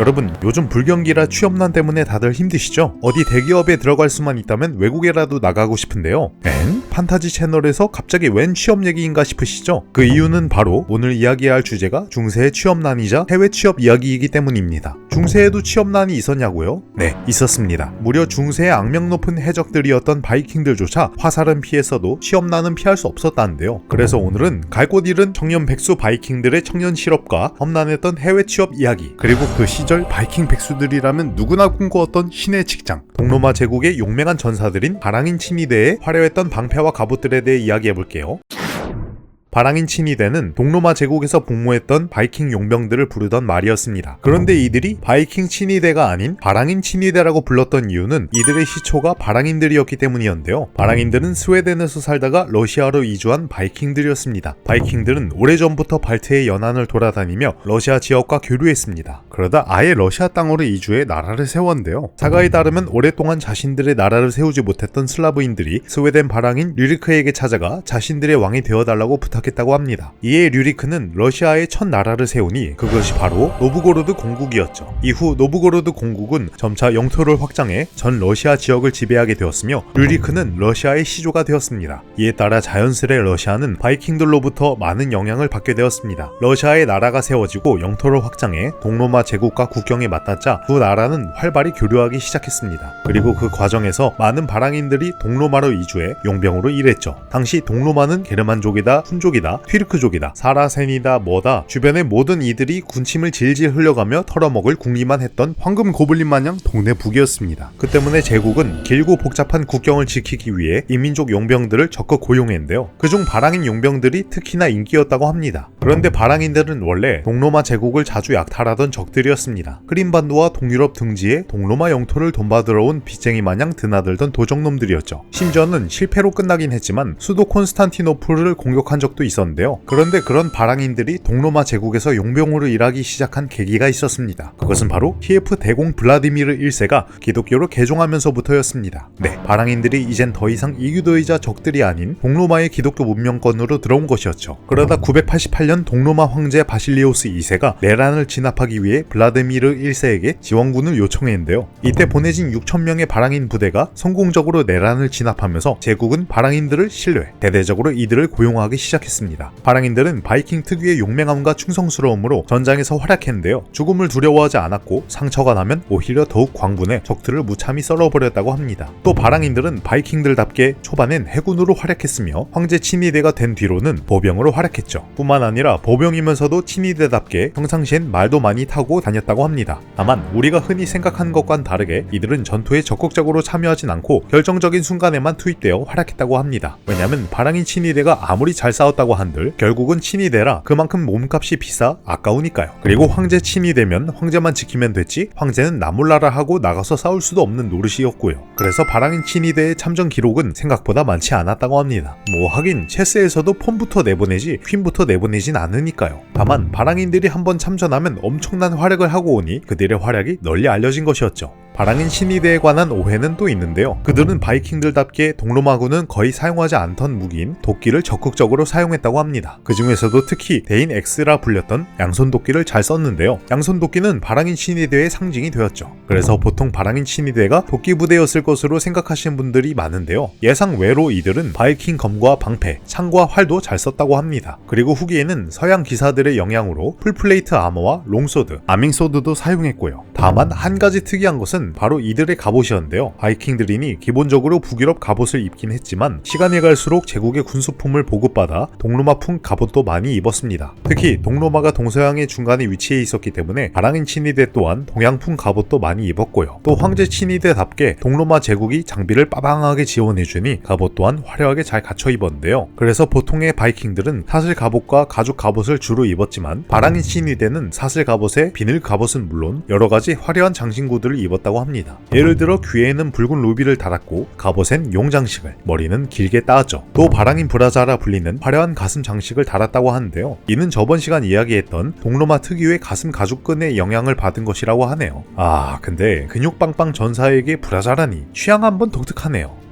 여러분 요즘 불경기라 취업난 때문에 다들 힘드시죠? 어디 대기업에 들어갈 수만 있다면 외국에라도 나가고 싶은데요. 엥? 판타지 채널에서 갑자기 웬 취업 얘기인가 싶으시죠? 그 이유는 바로 오늘 이야기할 주제가 중세의 취업난이자 해외 취업 이야기이기 때문입니다. 중세에도 취업난이 있었냐고요? 네, 있었습니다. 무려 중세의 악명 높은 해적들이었던 바이킹들조차 화살은 피했어도 취업난은 피할 수 없었다는데요. 그래서 오늘은 갈 곳 잃은 청년 백수 바이킹들의 청년 실업과 험난했던 해외 취업 이야기 그리고 그 시절 바이킹 백수들이라면 누구나 꿈꿔왔던 신의 직장 동로마 제국의 용맹한 전사들인 바랑인 친위대의 화려했던 방패와 갑옷들에 대해 이야기해볼게요. 바랑인 친위대는 동로마 제국에서 복무했던 바이킹 용병들을 부르던 말이었습니다. 그런데 이들이 바이킹 친위대가 아닌 바랑인 친위대라고 불렀던 이유는 이들의 시초가 바랑인들이었기 때문이었는데요. 바랑인들은 스웨덴에서 살다가 러시아로 이주한 바이킹들이었습니다. 바이킹들은 오래전부터 발트의 연안을 돌아다니며 러시아 지역과 교류했습니다. 그러다 아예 러시아 땅으로 이주해 나라를 세웠는데요. 사가에 따르면 오랫동안 자신들의 나라를 세우지 못했던 슬라브인들이 스웨덴 바랑인 류리크에게 찾아가 자신들의 왕이 되어달라고 부탁 했다고 합니다. 이에 류리크는 러시아의 첫 나라를 세우니 그것이 바로 노브고로드 공국이었죠. 이후 노브고로드 공국은 점차 영토를 확장해 전 러시아 지역을 지배하게 되었으며 류리크는 러시아의 시조가 되었습니다. 이에 따라 자연스레 러시아는 바이킹들로부터 많은 영향을 받게 되었습니다. 러시아의 나라가 세워지고 영토를 확장해 동로마 제국과 국경에 맞닿자 두 나라는 활발히 교류하기 시작했습니다. 그리고 그 과정에서 많은 바랑인들이 동로마로 이주해 용병으로 일했죠. 당시 동로마는 게르만족이다, 훈족 이다, 튀르크족이다, 사라센이다, 뭐다 주변의 모든 이들이 군침을 질질 흘려가며 털어먹을 국리만 했던 황금 고블린 마냥 동네 북이었습니다. 그 때문에 제국은 길고 복잡한 국경을 지키기 위해 이민족 용병들을 적극 고용했는데요. 그중 바랑인 용병들이 특히나 인기였다고 합니다. 그런데 바랑인들은 원래 동로마 제국을 자주 약탈하던 적들이었습니다. 크림반도와 동유럽 등지에 동로마 영토를 돈받으러 온 빚쟁이 마냥 드나들던 도적놈들이었죠. 심지어는 실패로 끝나긴 했지만 수도 콘스탄티노플을 공격한 적도 있었는데요. 그런데 그런 바랑인들이 동로마 제국에서 용병으로 일하기 시작한 계기가 있었습니다. 그것은 바로 키예프 대공 블라디미르 1세가 기독교로 개종하면서부터였습니다. 네, 바랑인들이 이젠 더 이상 이교도이자 적들이 아닌 동로마의 기독교 문명권으로 들어온 것이었죠. 그러다 988년 동로마 황제 바실리오스 2세가 내란을 진압하기 위해 블라디미르 1세에게 지원군을 요청했는데요. 이때 보내진 6천명의 바랑인 부대가 성공적으로 내란을 진압하면서 제국은 바랑인들을 신뢰, 대대적으로 이들을 고용하기 시작했습니다. 바랑인들은 바이킹 특유의 용맹함과 충성스러움으로 전장에서 활약했는데요. 죽음을 두려워하지 않았고 상처가 나면 오히려 더욱 광분해 적들을 무참히 썰어버렸다고 합니다. 또 바랑인들은 바이킹들답게 초반엔 해군으로 활약했으며 황제 친위대가 된 뒤로는 보병으로 활약했죠. 뿐만 아니라 보병이면서도 친위대답게 평상시엔 말도 많이 타고 다녔다고 합니다. 다만 우리가 흔히 생각한 것과는 다르게 이들은 전투에 적극적으로 참여하진 않고 결정적인 순간에만 투입되어 활약했다고 합니다. 왜냐면 바랑인 친위대가 아무리 잘 싸웠 다고 한들 결국은 친위대라 그만큼 몸값이 비싸 아까우니까요. 그리고 황제 친위대면 황제만 지키면 됐지 황제는 나몰라라 하고 나가서 싸울 수도 없는 노릇이었고요. 그래서 바랑인 친위대의 참전 기록은 생각보다 많지 않았다고 합니다. 뭐 하긴 체스에서도 폰부터 내보내지 퀸부터 내보내진 않으니까요. 다만 바랑인들이 한번 참전하면 엄청난 활약을 하고 오니 그들의 활약이 널리 알려진 것이었죠. 바랑인 신위대에 관한 오해는 또 있는데요. 그들은 바이킹들답게 동로마군은 거의 사용하지 않던 무기인 도끼를 적극적으로 사용했다고 합니다. 그 중에서도 특히 대인 X라 불렸던 양손 도끼를 잘 썼는데요. 양손 도끼는 바랑인 신위대의 상징이 되었죠. 그래서 보통 바랑인 신위대가 도끼 부대였을 것으로 생각하시는 분들이 많은데요. 예상 외로 이들은 바이킹 검과 방패, 창과 활도 잘 썼다고 합니다. 그리고 후기에는 서양 기사들의 영향으로 풀플레이트 아머와 롱소드, 아밍소드도 사용했고요. 다만 한 가지 특이한 것은 바로 이들의 갑옷이었는데요. 바이킹들이니 기본적으로 북유럽 갑옷을 입긴 했지만 시간이 갈수록 제국의 군수품을 보급받아 동로마풍 갑옷도 많이 입었습니다. 특히 동로마가 동서양의 중간에 위치해 있었기 때문에 바랑인 친위대 또한 동양풍 갑옷도 많이 입었고요. 또 황제 친위대답게 동로마 제국이 장비를 빠방하게 지원해주니 갑옷 또한 화려하게 잘 갖춰 입었는데요. 그래서 보통의 바이킹들은 사슬 갑옷과 가죽 갑옷을 주로 입었지만 바랑인 친위대는 사슬 갑옷에 비늘 갑옷은 물론 여러 가지 화려한 장신구들을 입었다고 합니다. 예를 들어 귀에는 붉은 루비를 달았고 갑옷엔 용 장식을, 머리는 길게 따았죠. 또 바랑인 브라자라 불리는 화려한 가슴 장식을 달았다고 하는데요. 이는 저번 시간 이야기했던 동로마 특유의 가슴 가죽끈의 영향을 받은 것이라고 하네요. 아, 근데 근육빵빵 전사에게 브라자라니 취향 한번 독특하네요.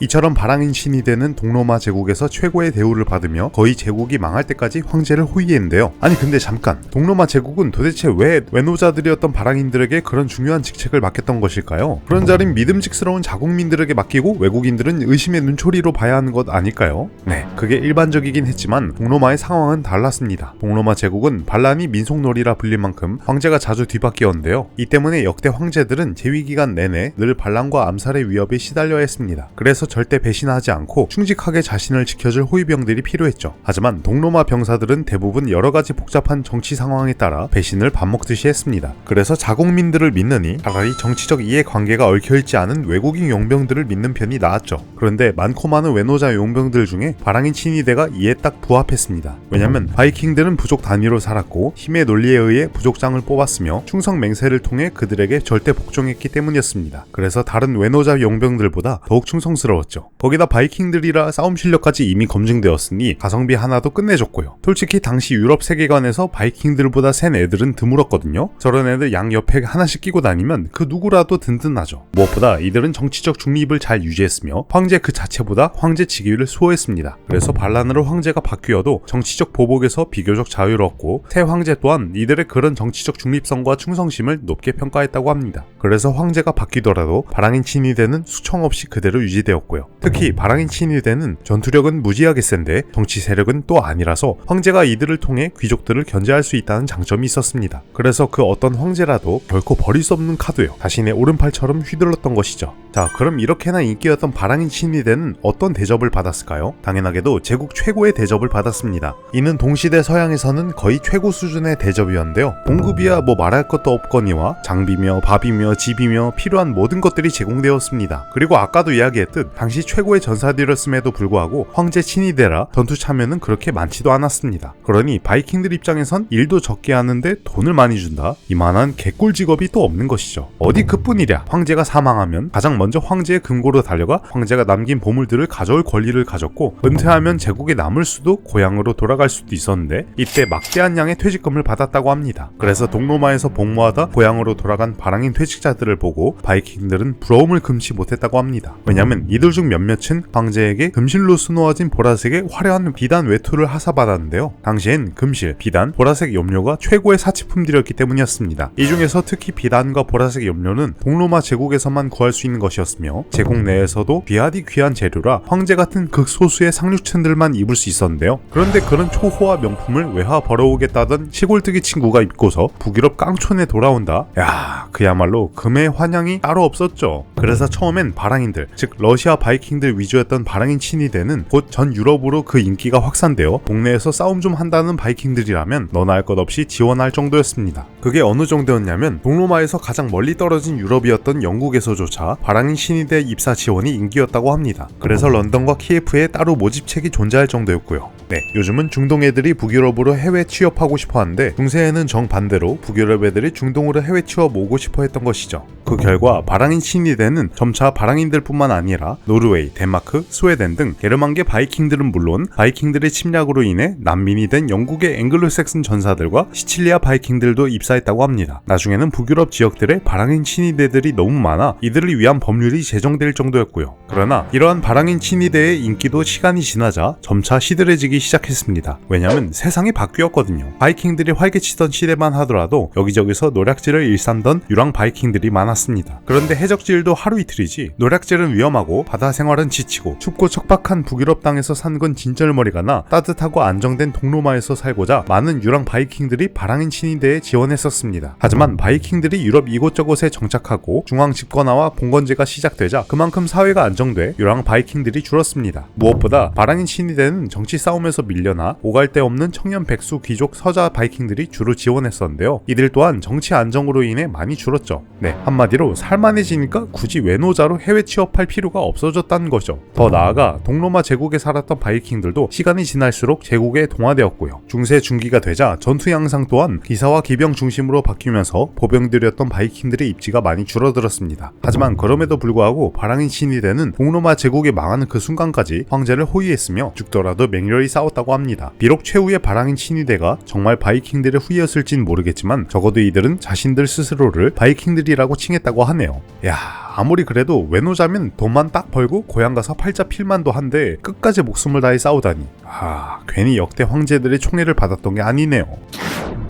이처럼 바랑인 신이 되는 동로마 제국에서 최고의 대우를 받으며 거의 제국이 망할 때까지 황제를 호위했는데요. 아니 근데 잠깐 동로마 제국은 도대체 왜 외노자들이었던 바랑인들에게 그런 중요한 직책을 맡겼던 것일까요? 그런 자리는 믿음직스러운 자국민들에게 맡기고 외국인들은 의심의 눈초리로 봐야 하는 것 아닐까요? 네, 그게 일반적이긴 했지만 동로마의 상황은 달랐습니다. 동로마 제국은 반란이 민속놀이라 불릴 만큼 황제가 자주 뒤바뀌었는데요. 이 때문에 역대 황제들은 재위 기간 내내 늘 반란과 암살의 위협에 시달려 했습니다. 그래서 절대 배신하지 않고 충직하게 자신을 지켜줄 호위병들이 필요했죠. 하지만 동로마 병사들은 대부분 여러 가지 복잡한 정치 상황에 따라 배신을 밥 먹듯이 했습니다. 그래서 자국민들을 믿느니 차라리 정치적 이해 관계가 얽혀있지 않은 외국인 용병들을 믿는 편이 나았죠. 그런데 많고 많은 외노자 용병들 중에 바랑인 친위대가 이에 딱 부합했습니다. 왜냐면 바이킹들은 부족 단위로 살았고 힘의 논리에 의해 부족장을 뽑았으며 충성 맹세를 통해 그들에게 절대 복종했기 때문이었습니다. 그래서 다른 외노자 용병들보다 더욱 충성스러 웠죠. 거기다 바이킹들이라 싸움 실력까지 이미 검증되었으니 가성비 하나도 끝내줬고요. 솔직히 당시 유럽 세계관에서 바이킹들보다 센 애들은 드물었거든요. 저런 애들 양 옆에 하나씩 끼고 다니면 그 누구라도 든든하죠. 무엇보다 이들은 정치적 중립을 잘 유지했으며 황제 그 자체보다 황제 직위를 수호했습니다. 그래서 반란으로 황제가 바뀌어도 정치적 보복에서 비교적 자유로웠고 새 황제 또한 이들의 그런 정치적 중립성과 충성심을 높게 평가했다고 합니다. 그래서 황제가 바뀌더라도 바랑인 친위대는 수청 없이 그대로 유지되었고 요. 특히 바랑인 친위대는 전투력은 무지하게 센데 정치 세력은 또 아니라서 황제가 이들을 통해 귀족들을 견제할 수 있다는 장점이 있었습니다. 그래서 그 어떤 황제라도 결코 버릴 수 없는 카드요. 자신의 오른팔처럼 휘둘렀던 것이죠. 자, 그럼 이렇게나 인기였던 바랑인 친위대는 어떤 대접을 받았을까요? 당연하게도 제국 최고의 대접을 받았습니다. 이는 동시대 서양에서는 거의 최고 수준의 대접이었는데요. 봉급이야 뭐 말할 것도 없거니와 장비며 밥이며 집이며 필요한 모든 것들이 제공되었습니다. 그리고 아까도 이야기했듯 당시 최고의 전사들이었음에도 불구하고 황제 친위대라 전투 참여는 그렇게 많지도 않았습니다. 그러니 바이킹들 입장에선 일도 적게 하는데 돈을 많이 준다? 이만한 개꿀 직업이 또 없는 것이죠. 어디 그뿐이랴. 황제가 사망하면 가장 먼저 황제의 금고로 달려가 황제가 남긴 보물들을 가져올 권리를 가졌고 은퇴하면 제국에 남을 수도 고향으로 돌아갈 수도 있었는데 이때 막대한 양의 퇴직금을 받았다고 합니다. 그래서 동로마에서 복무하다 고향으로 돌아간 바랑인 퇴직자들을 보고 바이킹들은 부러움을 금치 못했다고 합니다. 왜냐면 이들 중 몇몇은 황제에게 금실로 수놓아진 보라색의 화려한 비단 외투를 하사받았는데요. 당시엔 금실, 비단, 보라색 염료가 최고의 사치품들이었기 때문이었습니다. 이 중에서 특히 비단과 보라색 염료는 동로마 제국에서만 구할 수 있는 것이었으며 제국 내에서도 귀하디 귀한 재료라 황제 같은 극소수의 상류층들만 입을 수 있었는데요. 그런데 그런 초호화 명품을 외화 벌어오겠다던 시골뜨기 친구가 입고서 북유럽 깡촌에 돌아온다. 야, 그야말로 금의 환영이 따로 없었죠. 그래서 처음엔 바랑인들, 즉 러시아 바이킹들 위주였던 바랑인 친위대는 곧 전 유럽으로 그 인기가 확산되어 동네에서 싸움 좀 한다는 바이킹들이라면 너나 할 것 없이 지원할 정도였습니다. 그게 어느 정도였냐면 동로마에서 가장 멀리 떨어진 유럽이었던 영국에서조차 바랑인 신위대 입사 지원이 인기였다고 합니다. 그래서 런던과 키예프에 따로 모집책이 존재할 정도였고요. 네, 요즘은 중동 애들이 북유럽으로 해외 취업하고 싶어 하는데 중세에는 정반대로 북유럽 애들이 중동으로 해외 취업 오고 싶어 했던 것이죠. 그 결과 바랑인 신위대는 점차 바랑인들뿐만 아니라 노르웨이, 덴마크, 스웨덴 등 게르만계 바이킹들은 물론 바이킹들의 침략으로 인해 난민이 된 영국의 앵글로색슨 전사들과 시칠리아 바이킹들도 입사했다고 합니다. 나중에는 북유럽 지역들의 바랑인 친위대들이 너무 많아 이들을 위한 법률이 제정될 정도였고요. 그러나 이러한 바랑인 친위대의 인기도 시간이 지나자 점차 시들해지기 시작했습니다. 왜냐면 세상이 바뀌었거든요. 바이킹들이 활개치던 시대만 하더라도 여기저기서 노략질을 일삼던 유랑 바이킹들이 많았습니다. 그런데 해적질도 하루 이틀이지 노략질은 위험하고 바다 생활은 지치고 춥고 척박한 북유럽 땅에서 산 건 진절머리가 나 따뜻하고 안정된 동로마에서 살고자 많은 유랑 바이킹들이 바랑인 친위대에 지원했었습니다. 하지만 바이킹들이 유럽 이곳저곳에 정착하고 중앙 집권화와 봉건제가 시작되자 그만큼 사회가 안정돼 유랑 바이킹들이 줄었습니다. 무엇보다 바랑인 친위대는 정치 싸움에 서 밀려나 오갈 데 없는 청년 백수 귀족 서자 바이킹들이 주로 지원했었는데요. 이들 또한 정치 안정으로 인해 많이 줄었죠. 네, 한마디로 살만해지니까 굳이 외노자로 해외 취업할 필요가 없어졌다는 거죠. 더 나아가 동로마 제국에 살았던 바이킹들도 시간이 지날수록 제국에 동화되었고요. 중세 중기가 되자 전투 양상 또한 기사와 기병 중심으로 바뀌면서 보병들이었던 바이킹들의 입지가 많이 줄어들었습니다. 하지만 그럼에도 불구하고 바랑인 신위대는 동로마 제국이 망하는 그 순간까지 황제를 호위했으며 죽더라도 맹렬히 싸웠다고 합니다. 비록 최후의 바랑인 신위대가 정말 바이킹들의 후예였을진 모르겠지만 적어도 이들은 자신들 스스로를 바이킹들이라고 칭했다고 하네요. 야 아무리 그래도 외노자면 돈만 딱 벌고 고향 가서 팔자 필만도 한데 끝까지 목숨을 다해 싸우다니 아 괜히 역대 황제들의 총애를 받았던 게 아니네요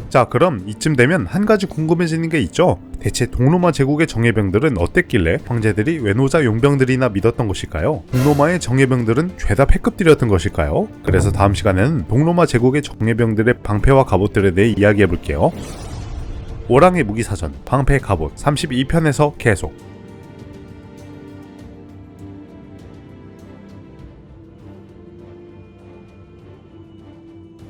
자 그럼 이쯤 되면 한 가지 궁금해지는 게 있죠 대체 동로마 제국의 정예병들은 어땠길래 황제들이 외노자 용병들이나 믿었던 것일까요? 동로마의 정예병들은 죄다 패급들이었던 것일까요? 그래서 다음 시간에는 동로마 제국의 정예병들의 방패와 갑옷들에 대해 이야기해 볼게요 오랑의 무기사전 방패 갑옷 32편에서 계속